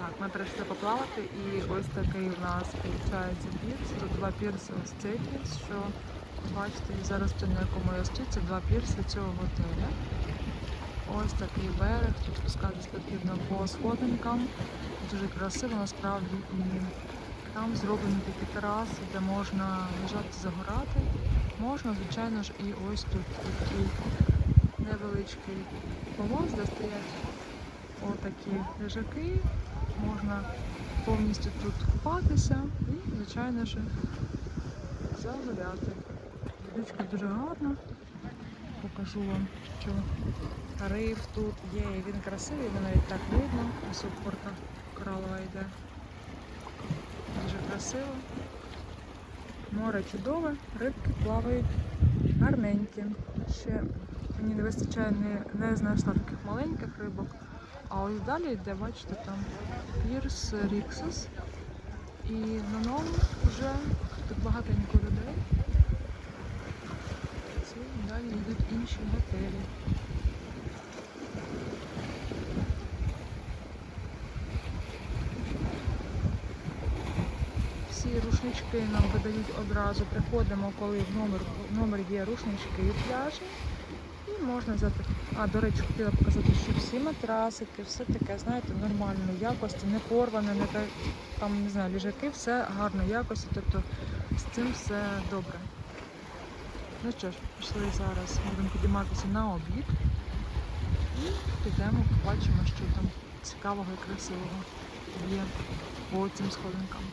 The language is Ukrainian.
Так, ми прийшли поплавати і ось такий у нас виходить пірс. Тут два пірси, ось цей пірс, що бачите, зараз той, на якому я стою, це два пірси цього готеля. Ось такий берег, тут спускатись потрібно по сходинкам. Дуже красиво насправді і там зроблені такі тераси, де можна лежати загорати. Можна, звичайно ж, і ось тут такий невеличкий помост, де стоять отакі лежаки. Можна повністю тут купатися і, звичайно ж, загуляти. Річка дуже гарна. Покажу вам, що риф тут є, і він красивий, його навіть так видно. Ось порта коралова йде. Дуже красиво. Море чудове, рибки плавають гарненькі. Ще мені не вистачає, не, не знайшла таких маленьких рибок. А ось далі йде, бачите, там пірс Ріксос. І на ньому вже тут багатенько людей. Це далі йдуть інші готелі. Всі рушнички нам видають одразу. Приходимо, коли в номер, в номері є рушнички і пляжі. І можна взяти. А, до речі, хотіла показати, що всі матрасики, все таке, знаєте, нормальної якості, не порване, не та- там, не знаю, ліжаки, все гарної якості, тобто з цим все добре. Ну що ж, пішли зараз, будемо підійматися на обід і підемо, побачимо, що там цікавого і красивого є по цим сходинкам.